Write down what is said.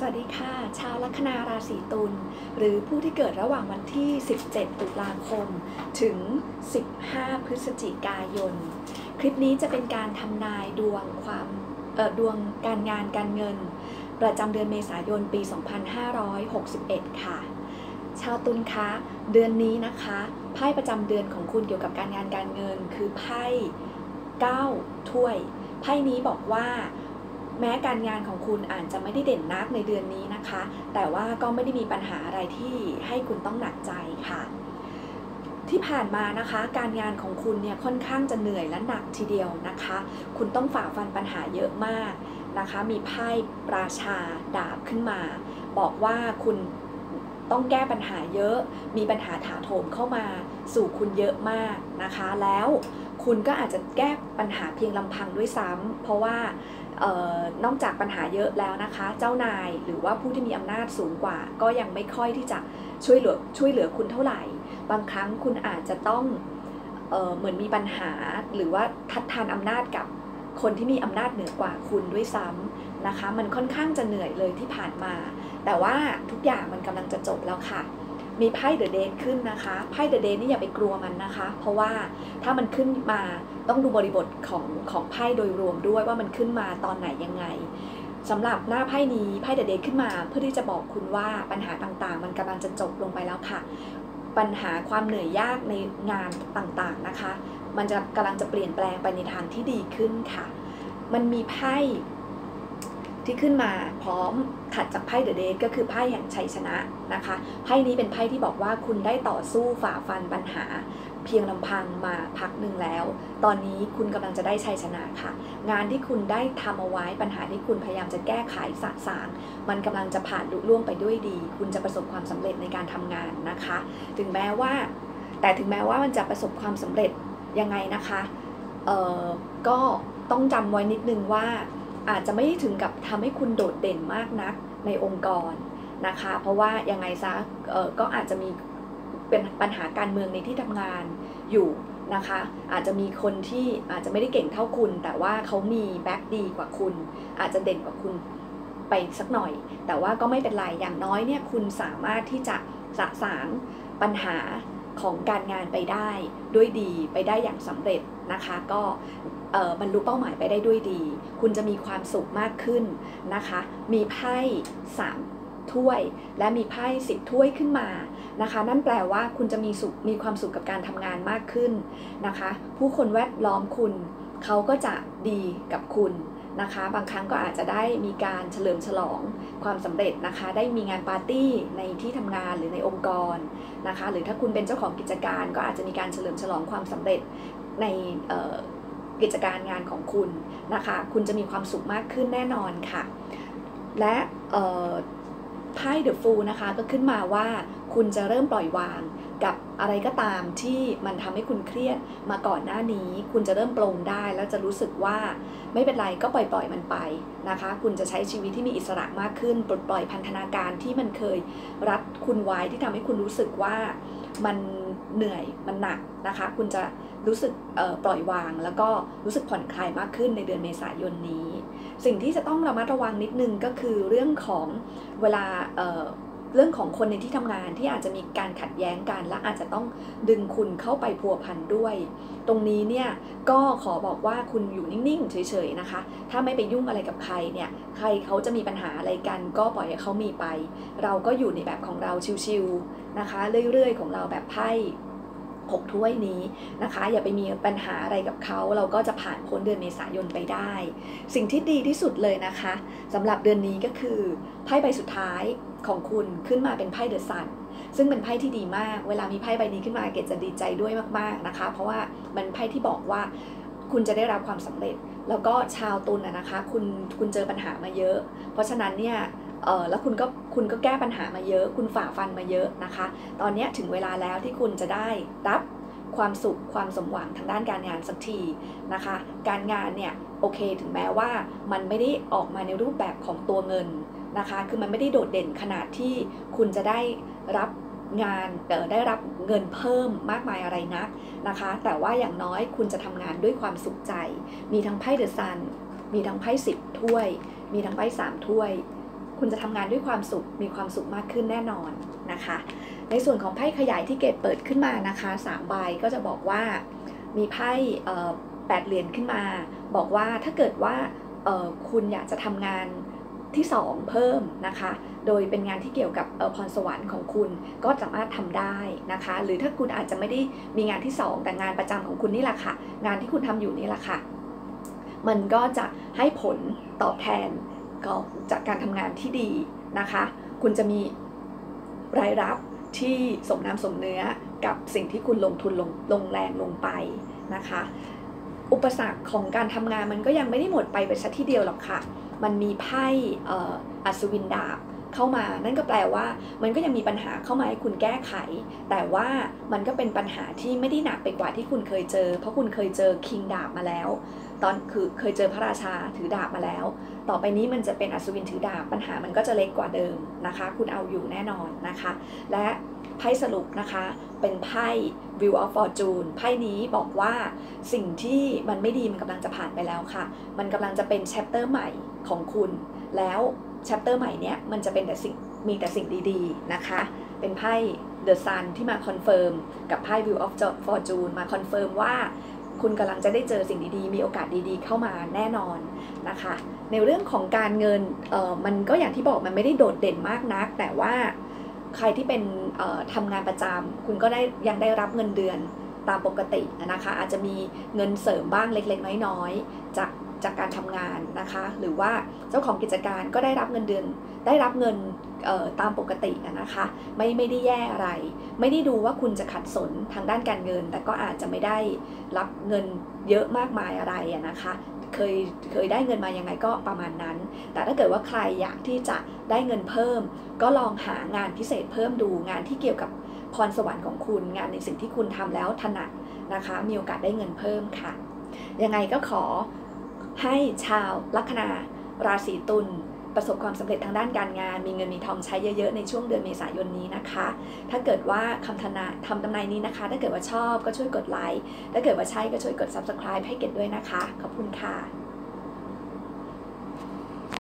สวัสดีค่ะ ชาวลัคนาราศีตุลหรือผู้ที่เกิดระหว่างวันที่ 17 ตุลาคม ถึง 15 พฤศจิกายน คลิปนี้จะเป็นการทำนายดวงความดวงการงานการเงิน ประจำเดือนเมษายนปี 2561 ค่ะ ชาวตุลคะเดือนนี้นะคะไพ่ประจำเดือนของคุณเกี่ยวกับการงานการเงิน คือไพ่ 9 ถ้วย ไพ่นี้บอกว่า แม้การงานของคุณอาจจะไม่ได้เด่นนักในเดือนนี้นะคะ แต่ว่าก็ไม่ได้มีปัญหาอะไรที่ให้คุณต้องหนักใจค่ะ ที่ผ่านมานะคะ การงานของคุณเนี่ยค่อนข้างจะเหนื่อยและหนักทีเดียวนะคะ คุณต้องฝ่าฟันปัญหาเยอะมากนะคะ มีไพ่ราชาดาบขึ้นมา บอกว่าคุณต้องแก้ปัญหาเยอะ มีปัญหาถาโถมเข้ามาสู่คุณเยอะมากนะคะ แล้ว คุณก็อาจจะแก้ปัญหาเพียงลำพังด้วยซ้ำเพราะว่าออนอกจากปัญหาเยอะแล้วนะคะ เจ้านายหรือว่าผู้ที่มีอำนาจสูงกว่า ก็ยังไม่ค่อยที่จะช่วยเหลือช่วยเหลือคุณเท่าไหร่ บางครั้งคุณอาจจะต้องเออเหมือนมีปัญหาหรือว่าทัดทานอำนาจกับคนที่มีอำนาจเหนือกว่าคุณด้วยซ้ำนะคะ มันค่อนข้างจะเหนื่อยเลยที่ผ่านมา แต่ว่าทุกอย่างมันกำลังจะจบแล้วค่ะ มีไพ่เดอะเดทขึ้นนะคะ ไพ่เดอะเดทนี่อย่าไปกลัวมันนะคะ เพราะว่าถ้ามันขึ้นมาต้องดูบริบทของของไพ่โดยรวมด้วยว่ามันขึ้นมาตอนไหนยังไงสำหรับหน้าไพ่นี้ไพ่เดอะเดทขึ้นมา เพื่อที่จะบอกคุณว่าปัญหาต่างๆ มันกำลังจะจบลงไปแล้วค่ะ ปัญหาความเหนื่อยยากในงานต่างๆนะคะ มันจะกำลังจะเปลี่ยนแปลงไปในทางที่ดีขึ้นค่ะ มันมีไพ่ ที่ขึ้นมาพร้อมถัดจากไพ่เดอะเดทก็คือไพ่แห่งชัยชนะนะคะไพ่นี้เป็นไพ่ที่บอกว่าคุณได้ต่อสู้ฝ่าฟันปัญหา เพียงลำพังมาพักหนึ่งแล้ว ตอนนี้คุณกำลังจะได้ชัยชนะค่ะ งานที่คุณได้ทำเอาไว้ปัญหาที่คุณพยายามจะแก้ไขสะสาง มันกำลังจะผ่านลุล่วงไปด้วยดี คุณจะประสบความสำเร็จในการทำงานนะคะ ถึงแม้ว่า แต่ถึงแม้ว่ามันจะประสบความสำเร็จยังไงนะคะเอ่อก็ต้องจำไว้นิดนึงว่า อาจจะไม่ถึงกับทำให้คุณโดดเด่นมากนักในองค์กรนะคะ เพราะว่ายังไงซะก็อาจจะมีเป็นปัญหาการเมืองในที่ทำงานอยู่นะคะ อาจจะมีคนที่อาจจะไม่ได้เก่งเท่าคุณ แต่ว่าเขามีแบ็กดีกว่าคุณ อาจจะเด่นกว่าคุณไปสักหน่อย แต่ว่าก็ไม่เป็นไรอย่างน้อยเนี่ยคุณสามารถที่จะสะสางปัญหาของการงานไปได้ด้วยดีไปได้อย่างสำเร็จนะคะ ก็ บรรลุเป้าหมายไปได้ด้วยดี คุณจะมีความสุขมากขึ้นนะคะ มีไพ่สามถ้วย และมีไพ่สิบถ้วยขึ้นมานะคะ นั่นแปลว่าคุณจะมีสุขมีความสุขกับการทำงานมากขึ้นนะคะ ผู้คนแวดล้อมคุณเขาก็จะดีกับคุณนะคะ บางครั้งก็อาจจะได้มีการเฉลิมฉลองความสำเร็จนะคะ ได้มีงานปาร์ตี้ในที่ทำงานหรือในองค์กรนะคะ หรือถ้าคุณเป็นเจ้าของกิจการก็อาจจะมีการเฉลิมฉลองความสำเร็จใน กิจการงานของคุณนะคะ คุณจะมีความสุขมากขึ้นแน่นอนค่ะ และไพ่เดอะฟูลนะคะก็ขึ้นมาว่าคุณจะเริ่มปล่อยวางกับ อะไรก็ตามที่มันทำให้คุณเครียดมาก่อนหน้านี้ คุณจะเริ่มปลงได้ แล้วจะรู้สึกว่าไม่เป็นไรก็ปล่อยปล่อยมันไปนะคะ คุณจะใช้ชีวิตที่มีอิสระมากขึ้น ปลดปล่อยพันธนาการที่มันเคยรัดคุณไว้ที่ทำให้คุณรู้สึกว่ามันเหนื่อยมันหนักนะคะ คุณจะรู้สึกปล่อยวาง แล้วก็รู้สึกผ่อนคลายมากขึ้นในเดือนเมษายนนี้ สิ่งที่จะต้องระมัดระวังนิดนึงก็คือเรื่องของเวลา เรื่องของคนในที่ทำงานที่อาจจะมีการขัดแย้งกัน และอาจจะต้องดึงคุณเข้าไปพัวพันด้วย ตรงนี้เนี่ยก็ขอบอกว่าคุณอยู่นิ่งๆ เฉยๆนะคะ ถ้าไม่ไปยุ่งอะไรกับใครเนี่ยใครเขาจะมีปัญหาอะไรกันก็ปล่อยให้เขามีไป เราก็อยู่ในแบบของเราชิวๆนะคะ เรื่อยๆ ของเราแบบไพ่ หกถ้วยนี้นะคะ อย่าไปมีปัญหาอะไรกับเขาเราก็จะผ่านพ้นเดือนเมษายนไปได้ สิ่งที่ดีที่สุดเลยนะคะสำหรับเดือนนี้ก็คือไพ่ใบสุดท้ายของคุณขึ้นมาเป็นไพ่เดอะซันซึ่งเป็นไพ่ที่ดีมาก เวลามีไพ่ใบนี้ขึ้นมาเกดจะดีใจด้วยมากๆนะคะ เพราะว่ามันไพ่ที่บอกว่าคุณจะได้รับความสำเร็จ แล้วก็ชาวตุลนะคะ คุณคุณเจอปัญหามาเยอะ เพราะฉะนั้นเนี่ย เออแล้วคุณก็คุณก็แก้ปัญหามาเยอะ คุณฝ่าฟันมาเยอะนะคะ ตอนนี้ถึงเวลาแล้วที่คุณจะได้รับความสุขความสมหวังทางด้านการงานสักทีนะคะ การงานเนี่ยโอเคถึงแม้ว่ามันไม่ได้ออกมาในรูปแบบของตัวเงินนะคะ คือมันไม่ได้โดดเด่นขนาดที่คุณจะได้รับงานได้รับเงินเพิ่มมากมายอะไรนักนะคะ แต่ว่าอย่างน้อยคุณจะทำงานด้วยความสุขใจ มีทั้งไพ่เดอะซัน มีทั้งไพ่สิบถ้วย มีทั้งไพ่สามถ้วย คุณจะทำงานด้วยความสุขมีความสุขมากขึ้นแน่นอนนะคะ ในส่วนของไพ่ขยายที่เกตเปิดขึ้นมานะคะ3ใบก็จะบอกว่ามีไพ่แปดเหรียญขึ้นมา บอกว่าถ้าเกิดว่าคุณอยากจะทำงานที่ 2 เพิ่มนะคะ โดยเป็นงานที่เกี่ยวกับพรสวรรค์ของคุณก็สามารถทำได้นะคะ หรือถ้าคุณอาจจะไม่ได้มีงานที่ 2 แต่งานประจำของคุณนี่แหละค่ะ งานที่คุณทำอยู่นี่แหละค่ะ มันก็จะให้ผลตอบแทน ก็จากการทำงานที่ดีนะคะ คุณจะมีรายรับที่สมน้ำสมเนื้อกับสิ่งที่คุณลงทุนลงลงแรงลงไปนะคะ อุปสรรคของการทำงานมันก็ยังไม่ได้หมดไปไปสักที่เดียวหรอกค่ะ มันมีไพ่อัศวินดาบ เข้ามา นั่นก็แปลว่า มันก็ยังมีปัญหาเข้ามาให้คุณแก้ไข แต่ว่ามันก็เป็นปัญหาที่ไม่ได้หนักไปกว่าที่คุณเคยเจอ เพราะคุณเคยเจอคิงดาบมาแล้ว ตอนคือเคยเจอพระราชาถือดาบมาแล้ว ต่อไปนี้มันจะเป็นอัศวินถือดาบ ปัญหามันก็จะเล็กกว่าเดิมนะคะ คุณเอาอยู่แน่นอนนะคะ และไพ่สรุปนะคะ เป็นไพ่ View of Fortune ไพ่นี้บอกว่าสิ่งที่มันไม่ดีมันกำลังจะผ่านไปแล้วค่ะ มันกำลังจะเป็นแชปเตอร์ใหม่ของคุณ แล้ว ชปเตอร์ใหม่เนี้ยมันจะเป็นแต่สิ่งมีแต่สิ่งดีๆนะคะ เป็นไพ่ The Sun ที่มาคอนเฟิร์มกับไพ่ View of Fortune มาคอนเฟิร์มว่าคุณกำลังจะได้เจอสิ่งดีๆ มีโอกาสดีๆ เข้ามาแน่นอนนะคะ ในเรื่องของการเงินเอ่อมันก็อย่างที่บอกมันไม่ได้โดดเด่นมากนัก แต่ว่าใครที่เป็นทำงานประจำคุณก็ได้ยังได้รับเงินเดือนตามปกตินะคะ อาจจะมีเงินเสริมบ้างเล็กๆ น้อยๆ จาก จากการทำงานนะคะ หรือว่าเจ้าของกิจการก็ได้รับเงินเดือน ได้รับเงินตามปกตินะคะ ไม่ไม่ได้แย่อะไร ไม่ได้ดูว่าคุณจะขัดสนทางด้านการเงิน แต่ก็อาจจะไม่ได้รับเงินเยอะมากมายอะไรนะคะเคยเคยได้เงินมายังไงก็ประมาณนั้น แต่ถ้าเกิดว่าใครอยากที่จะได้เงินเพิ่ม ก็ลองหางานพิเศษเพิ่มดูงานที่เกี่ยวกับพรสวรรค์ของคุณงานในสิ่งที่คุณทำแล้วถนัดนะคะ มีโอกาสได้เงินเพิ่มค่ะ ยังไงก็ขอ ให้ชาวลัคนาราศีตุลประสบความสำเร็จทางด้านการงาน มีเงินมีทองใช้เยอะๆในช่วงเดือนเมษายนนี้นะคะ ถ้าเกิดว่าคำทนาทำตำนายนี้นะคะ ถ้าเกิดว่าชอบก็ช่วยกดไลค์ ถ้าเกิดว่าใช่ก็ช่วยกด subscribe ให้เกดด้วยนะคะ ขอบคุณค่ะ